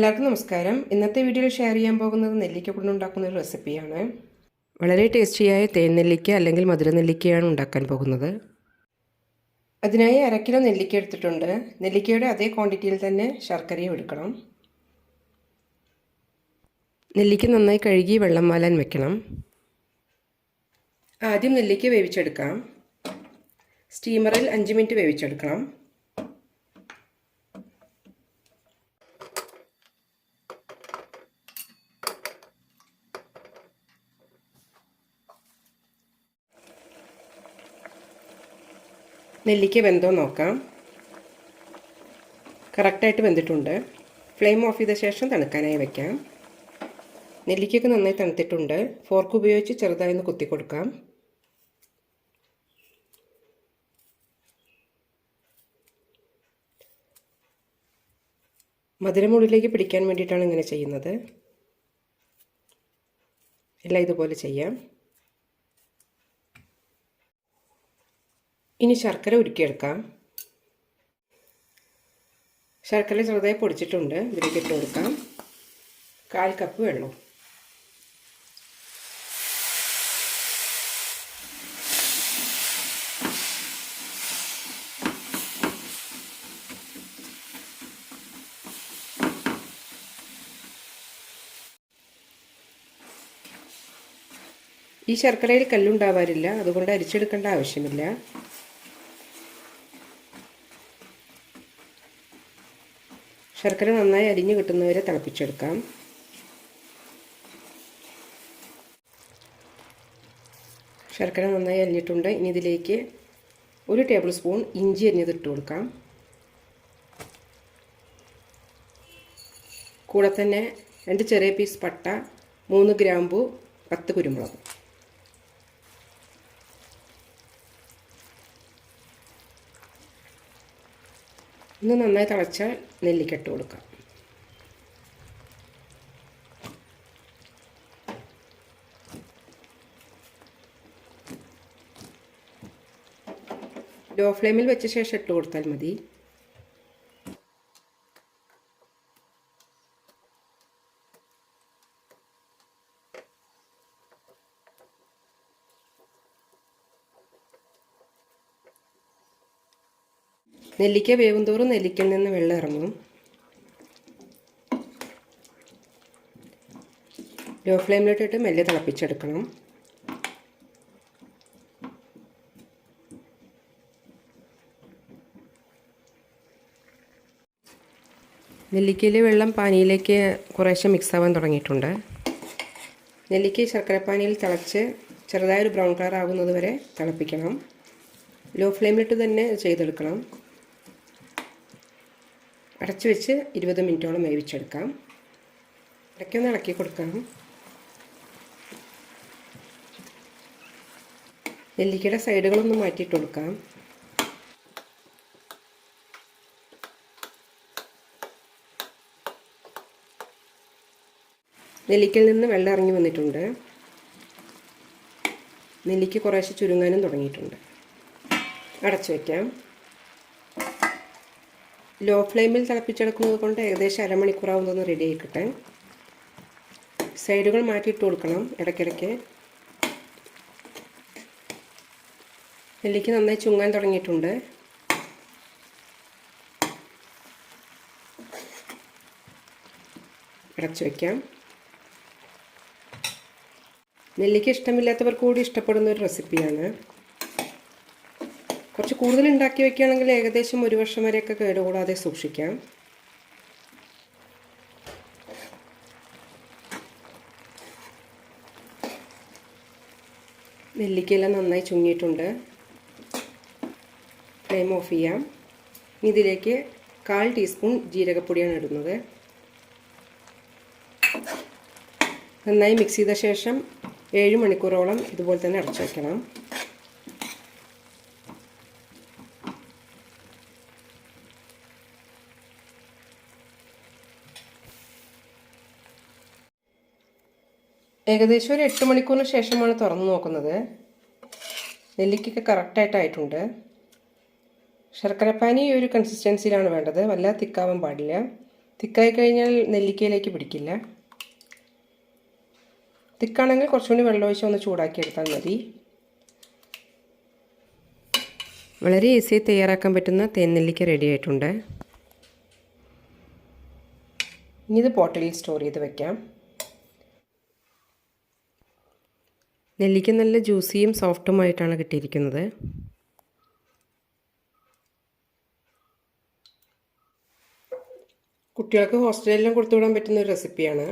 എല്ലാവർക്കും നമസ്കാരം. ഇന്നത്തെ വീഡിയോയിൽ ഷെയർ ചെയ്യാൻ പോകുന്നത് നെല്ലിക്ക കൊണ്ടുണ്ടാക്കുന്ന ഒരു റെസിപ്പിയാണ് വളരെ ടേസ്റ്റിയായ തേൻ നെല്ലിക്ക അല്ലെങ്കിൽ മധുര നെല്ലിക്കയാണ് ഉണ്ടാക്കാൻ പോകുന്നത്. അതിനായി അര കിലോ നെല്ലിക്ക എടുത്തിട്ടുണ്ട്. നെല്ലിക്കയുടെ അതേ ക്വാണ്ടിറ്റിയിൽ തന്നെ ശർക്കരയും എടുക്കണം. നെല്ലിക്ക നന്നായി കഴുകി വെള്ളം വാലാൻ വെക്കണം. ആദ്യം നെല്ലിക്ക വേവിച്ചെടുക്കാം. സ്റ്റീമറിൽ അഞ്ച് മിനിറ്റ് വേവിച്ചെടുക്കണം. നെല്ലിക്ക വെന്തോ നോക്കാം. കറക്റ്റായിട്ട് വെന്തിട്ടുണ്ട്. ഫ്ലെയിം ഓഫ് ചെയ്ത ശേഷം തണുക്കാനായി വയ്ക്കാം നെല്ലിക്കയ്ക്ക് നന്നായി തണുത്തിട്ടുണ്ട്. ഫോർക്ക് ഉപയോഗിച്ച് ചെറുതായി ഒന്ന് കുത്തി കൊടുക്കാം. മധുരമുള്ളിലേക്ക് പിടിക്കാൻ വേണ്ടിയിട്ടാണ് ഇങ്ങനെ ചെയ്യുന്നത്. എല്ലാം ഇതുപോലെ ചെയ്യാം. ഇനി ശർക്കര ഉരുക്കിയെടുക്കാം. ശർക്കര ചെറുതായി പൊടിച്ചിട്ടുണ്ട്. ഇതിലേക്ക് ഇട്ട് കൊടുക്കാം. കാൽ കപ്പ് വെള്ളം. ഈ ശർക്കരയിൽ കല്ലുണ്ടാവാറില്ല. അതുകൊണ്ട് അരിച്ചെടുക്കേണ്ട ആവശ്യമില്ല. ശർക്കര നന്നായി അരിഞ്ഞു കിട്ടുന്നവരെ തിളപ്പിച്ചെടുക്കാം. ശർക്കര നന്നായി അരിഞ്ഞിട്ടുണ്ട്. ഇനി ഇതിലേക്ക് ഒരു ടേബിൾ സ്പൂൺ ഇഞ്ചി അരിഞ്ഞത് ഇട്ട് കൊടുക്കാം. കൂടെ തന്നെ രണ്ട് ചെറിയ പീസ് പട്ട മൂന്ന് ഗ്രാമ്പു പത്ത് കുരുമുളക്. ഒന്ന് നന്നായി തിളച്ചാൽ നെല്ലിക്കെട്ട് കൊടുക്കാം. ലോ ഫ്ലെയിമിൽ വെച്ച ശേഷം ഇട്ട് കൊടുത്താൽ മതി. നെല്ലിക്ക വേവും തോറും നെല്ലിക്കയിൽ നിന്ന് വെള്ളം ഇറങ്ങും. ലോ ഫ്ലെയിമിലിട്ടിട്ട് മെല്ലെ തിളപ്പിച്ചെടുക്കണം. നെല്ലിക്കയിലെ വെള്ളം പാനിയിലേക്ക് കുറേശ്ശെ മിക്സ് ആവാൻ തുടങ്ങിയിട്ടുണ്ട്. നെല്ലിക്ക ശർക്കരപ്പാനിയിൽ തിളച്ച് ചെറുതായൊരു ബ്രൗൺ കളർ ആകുന്നത് വരെ തിളപ്പിക്കണം. ലോ ഫ്ലെയിമിലിട്ട് തന്നെ ചെയ്തെടുക്കണം. അടച്ചു വെച്ച് ഇരുപത് മിനിറ്റോളം വേവിച്ചെടുക്കാം. ഇടയ്ക്കൊന്ന് ഇളക്കി കൊടുക്കാം. നെല്ലിക്കയുടെ സൈഡുകളൊന്ന് മാറ്റിയിട്ട് കൊടുക്കാം. നെല്ലിക്കയിൽ നിന്ന് വെള്ളം ഇറങ്ങി വന്നിട്ടുണ്ട്. നെല്ലിക്ക കുറേശ്ശെ ചുരുങ്ങാനും തുടങ്ങിയിട്ടുണ്ട്. അടച്ചു വയ്ക്കാം ലോ ഫ്ലെയിമിൽ തിളപ്പിച്ചെടുക്കുന്നത് കൊണ്ട് ഏകദേശം അരമണിക്കൂറാവുന്നതൊന്ന് റെഡി ആയിക്കട്ടെ. സൈഡുകൾ മാറ്റിയിട്ട് കൊടുക്കണം ഇടയ്ക്കിടയ്ക്ക്. നെല്ലിക്ക് നന്നായി ചുങ്ങാൻ തുടങ്ങിയിട്ടുണ്ട്. അടച്ചു വയ്ക്കാം നെല്ലിക്ക ഇഷ്ടമില്ലാത്തവർക്ക് കൂടി ഇഷ്ടപ്പെടുന്ന ഒരു റെസിപ്പിയാണ് കുറച്ച് കൂടുതൽ ഉണ്ടാക്കി വെക്കുകയാണെങ്കിൽ ഏകദേശം ഒരു വർഷം വരെയൊക്കെ കേടുകൂടാതെ സൂക്ഷിക്കാം. നെല്ലിക്കയെല്ലാം നന്നായി ചുങ്ങിയിട്ടുണ്ട്. ഫ്ലെയിം ഓഫ് ചെയ്യാം. ഇതിലേക്ക് കാൽ ടീസ്പൂൺ ജീരകപ്പൊടിയാണ് ഇടുന്നത്. നന്നായി മിക്സ് ചെയ്ത ശേഷം ഏഴ് മണിക്കൂറോളം ഇതുപോലെ തന്നെ അടച്ചു വയ്ക്കണം ഏകദേശം ഒരു എട്ട് മണിക്കൂറിന് ശേഷമാണ് തുറന്നു നോക്കുന്നത്. നെല്ലിക്കൊക്കെ കറക്റ്റായിട്ടായിട്ടുണ്ട് ശർക്കരപ്പാനി ഒരു കൺസിസ്റ്റൻസിയിലാണ് വേണ്ടത്. വല്ല തിക്കാവാൻ പാടില്ല. തിക്കായി കഴിഞ്ഞാൽ നെല്ലിക്കയിലേക്ക് പിടിക്കില്ല. തിക്കാണെങ്കിൽ കുറച്ചുകൂടി വെള്ളമൊഴിച്ച് ഒന്ന് ചൂടാക്കി എടുത്താൽ മതി. വളരെ ഈസിയായി തയ്യാറാക്കാൻ പറ്റുന്ന തേൻ നെല്ലിക്ക റെഡി ആയിട്ടുണ്ട്. ഇനി ഇത് ബോട്ടിലിൽ സ്റ്റോർ ചെയ്ത് വെക്കാം. നെല്ലിക്ക നല്ല ജ്യൂസിയും സോഫ്റ്റുമായിട്ടാണ് കിട്ടിയിരിക്കുന്നത്. കുട്ടികൾക്ക് ഹോസ്റ്റലിലെല്ലാം കൊടുത്തുവിടാൻ പറ്റുന്ന ഒരു റെസിപ്പിയാണ്.